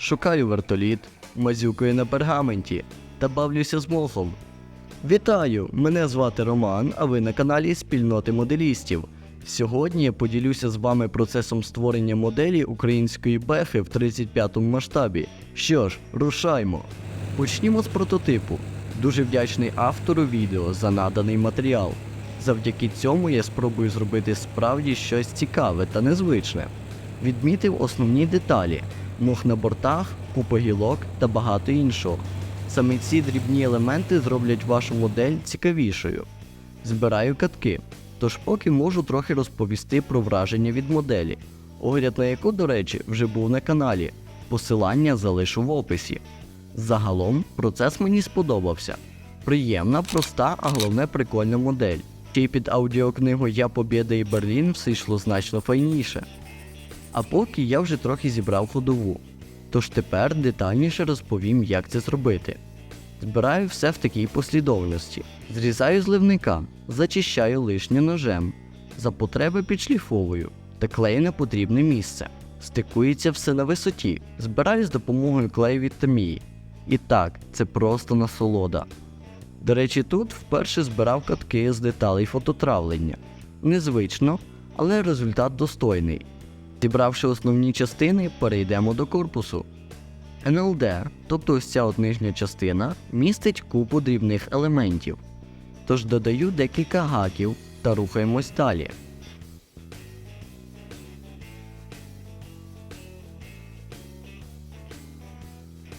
шукаю вертоліт, мазюкаю на пергаменті та бавлюся з мохом. Вітаю! Мене звати Роман, а ви на каналі Спільноти моделістів. Сьогодні я поділюся з вами процесом створення моделі української бехи в 35-му масштабі. Що ж, рушаймо. Почнімо з прототипу. Дуже вдячний автору відео за наданий матеріал. Завдяки цьому я спробую зробити справді щось цікаве та незвичне. Відмітив основні деталі: мох на бортах, купа гілок та багато іншого. Саме ці дрібні елементи зроблять вашу модель цікавішою. Збираю катки, тож поки можу трохи розповісти про враження від моделі, огляд на яку, до речі, вже був на каналі. Посилання залишу в описі. Загалом процес мені сподобався. Приємна, проста, а головне прикольна модель. Ще й під аудіокнигу Я Побєда і Берлін все йшло значно файніше. А поки я вже трохи зібрав ходову. Тож тепер детальніше розповім, як це зробити. Збираю все в такій послідовності. Зрізаю зливника, зачищаю лишнє ножем, за потреби підшліфовую та клею на потрібне місце. Стикується все на висоті, збираю з допомогою клею від Тамії. І так, це просто насолода. До речі, тут вперше збирав катки з деталей фототравлення. Незвично, але результат достойний. Зібравши основні частини, перейдемо до корпусу. НЛД, тобто ось ця от нижня частина, містить купу дрібних елементів. Тож додаю декілька гаків та рухаємось далі.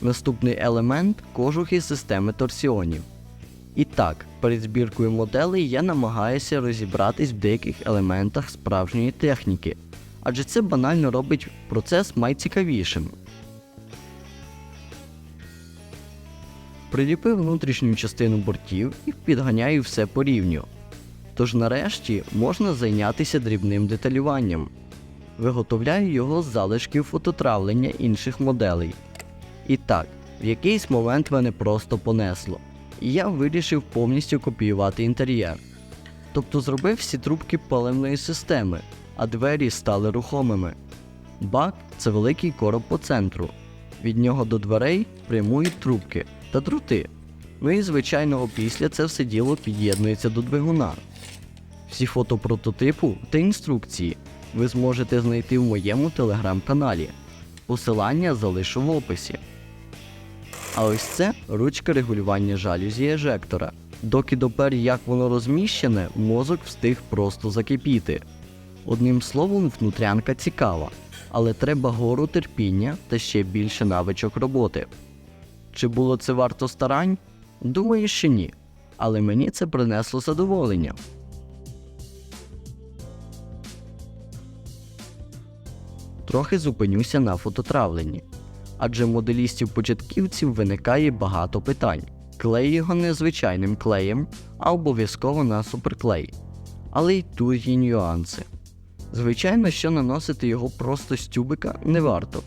Наступний елемент кожух із системи торсіонів. І так, перед збіркою моделей я намагаюся розібратись в деяких елементах справжньої техніки, адже це банально робить процес найцікавішим. Приліпив внутрішню частину бортів і підганяю все по рівню. Тож нарешті можна зайнятися дрібним деталюванням. Виготовляю його з залишків фототравлення інших моделей. І так, в якийсь момент мене просто понесло, і я вирішив повністю копіювати інтер'єр. Тобто зробив всі трубки паливної системи, а двері стали рухомими. Бак це великий короб по центру. Від нього до дверей прямують трубки та дроти. Ну і звичайно опісля це все діло під'єднується до двигуна. Всі фото прототипу та інструкції ви зможете знайти в моєму телеграм-каналі. Посилання залишу в описі. А ось це ручка регулювання жалюзі ежектора. Доки допер як воно розміщене, мозок встиг просто закипіти. Одним словом, внутрянка цікава, але треба гору терпіння та ще більше навичок роботи. Чи було це варто старань? Думаю, що ні. Але мені це принесло задоволення. Трохи зупинюся на фототравленні. Адже моделістів-початківців виникає багато питань. Клей його не звичайним клеєм, а обов'язково на суперклей. Але й тут є нюанси. Звичайно, що наносити його просто з тюбика не варто.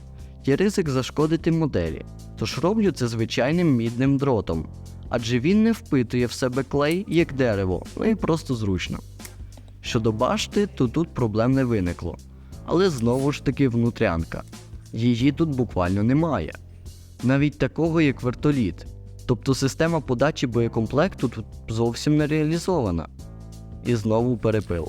Є ризик зашкодити моделі, тож роблю це звичайним мідним дротом, адже він не впитує в себе клей як дерево, ну і просто зручно. Щодо башти, то тут проблем не виникло. Але знову ж таки внутрянка. Її тут буквально немає. Навіть такого, як вертоліт. Тобто система подачі боєкомплекту тут зовсім не реалізована. І знову перепил.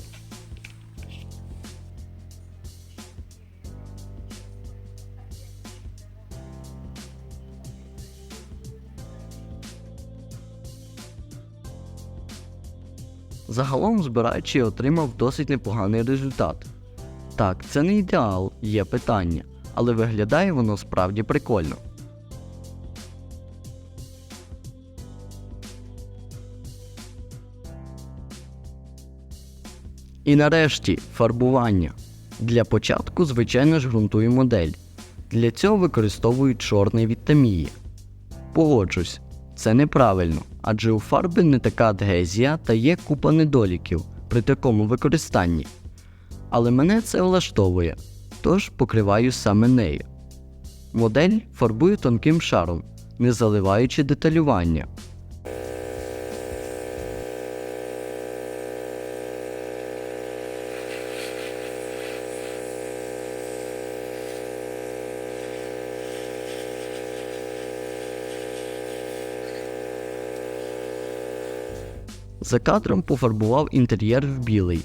Загалом збираючи отримав досить непоганий результат. Так, це не ідеал, є питання, але виглядає воно справді прикольно. І нарешті фарбування. Для початку, звичайно ж, ґрунтую модель. Для цього використовую чорний від Тамії. Погоджусь, це неправильно, адже у фарби не така адгезія та є купа недоліків при такому використанні. Але мене це влаштовує, тож покриваю саме нею. Модель фарбую тонким шаром, не заливаючи деталювання. За кадром пофарбував інтер'єр в білий,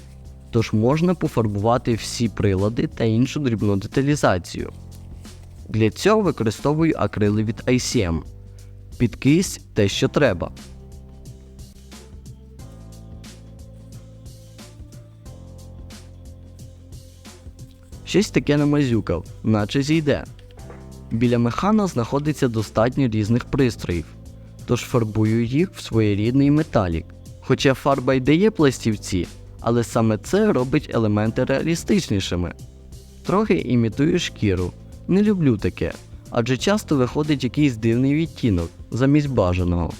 тож можна пофарбувати всі прилади та іншу дрібну деталізацію. Для цього використовую акрили від ICM. Під кисть те, що треба. Щось таке намазюкав, наче зійде. Біля механа знаходиться достатньо різних пристроїв, тож фарбую їх в своєрідний металік. Хоча фарба й дає пластівці, але саме це робить елементи реалістичнішими. Трохи імітую шкіру. Не люблю таке, адже часто виходить якийсь дивний відтінок замість бажаного.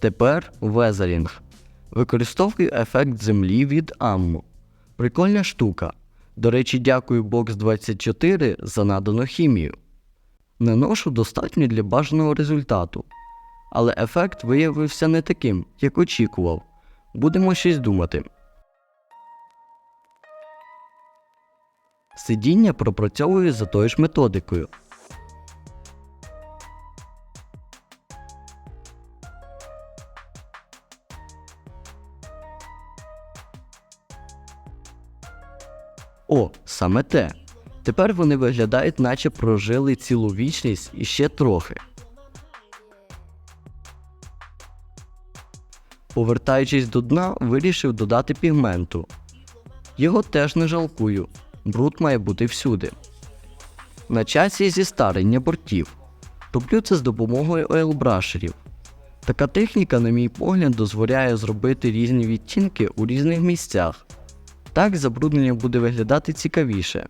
Тепер везерінг. Використовую ефект землі від Амму. Прикольна штука. До речі, дякую Box 24 за надану хімію. Наношу достатньо для бажаного результату. Але ефект виявився не таким, як очікував. Будемо щось думати. Сидіння пропрацьовую за тою ж методикою. О, саме те. Тепер вони виглядають, наче прожили цілу вічність і ще трохи. Повертаючись до дна, вирішив додати пігменту. Його теж не жалкую. Бруд має бути всюди. На часі зістарення бортів. Роблю це з допомогою ойлбрашерів. Така техніка, на мій погляд, дозволяє зробити різні відтінки у різних місцях. Так забруднення буде виглядати цікавіше.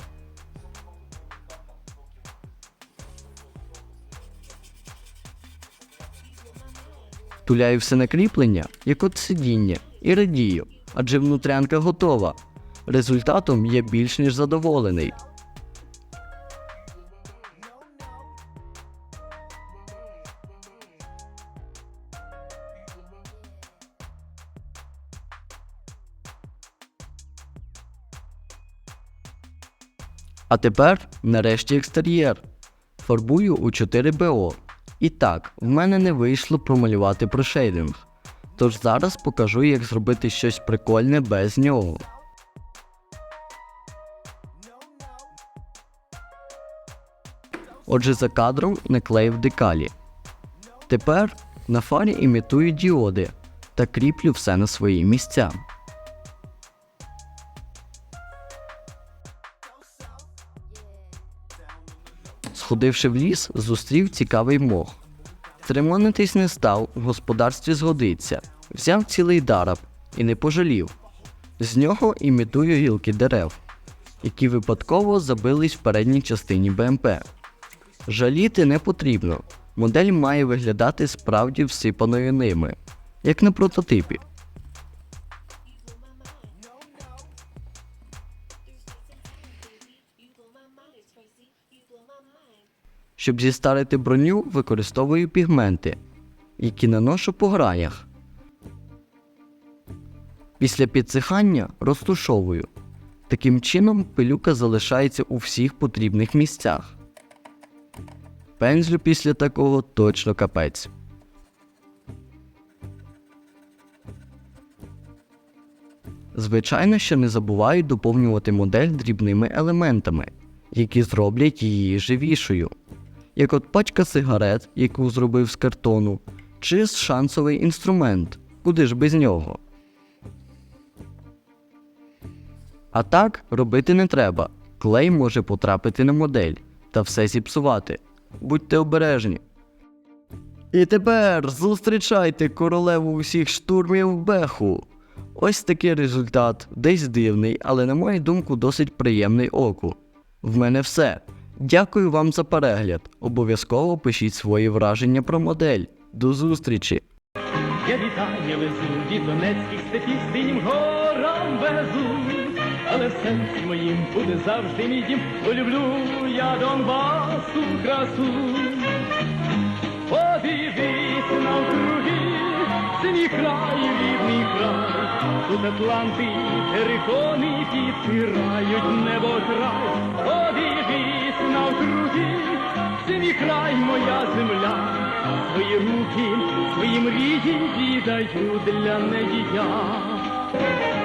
Туляю все на кріплення, як от сидіння, і радію, адже внутрянка готова. Результатом я більш ніж задоволений. А тепер, нарешті, екстер'єр. Фарбую у 4БО. І так, в мене не вийшло промалювати прошейдинг. Тож зараз покажу, як зробити щось прикольне без нього. Отже, за кадром наклеїв декалі. Тепер на фарі імітую діоди та кріплю все на свої місця. Сходивши в ліс, зустрів цікавий мох. Церемонитись не став, в господарстві згодиться. Взяв цілий дараб і не пожалів. З нього імітую гілки дерев, які випадково забились в передній частині БМП. Жаліти не потрібно. Модель має виглядати справді всипаною ними, як на прототипі. Щоб зістарити броню, використовую пігменти, які наношу по гранях. Після підсихання розтушовую. Таким чином пилюка залишається у всіх потрібних місцях. Пензлю після такого точно капець. Звичайно, що не забуваю доповнювати модель дрібними елементами, які зроблять її живішою як от пачка сигарет, яку зробив з картону, чи шансовий інструмент, куди ж без нього. А так робити не треба. Клей може потрапити на модель та все зіпсувати. Будьте обережні. І тепер зустрічайте королеву усіх штурмів Беху. Ось такий результат, десь дивний, але, на мою думку, досить приємний оку. В мене все. Дякую вам за перегляд. Обов'язково пишіть свої враження про модель. До зустрічі! Я вітання везу від донецьких степів синім горам везу, але в серці моїм буде завжди мій дім, бо люблю я Донбасу красу. Подивись навкруги, мій край, рідний край, Тут Атланти, терикони підпирають небо край. Подивись це мій край, моя земля. Свої руки, свої мрії віддаю для неї я.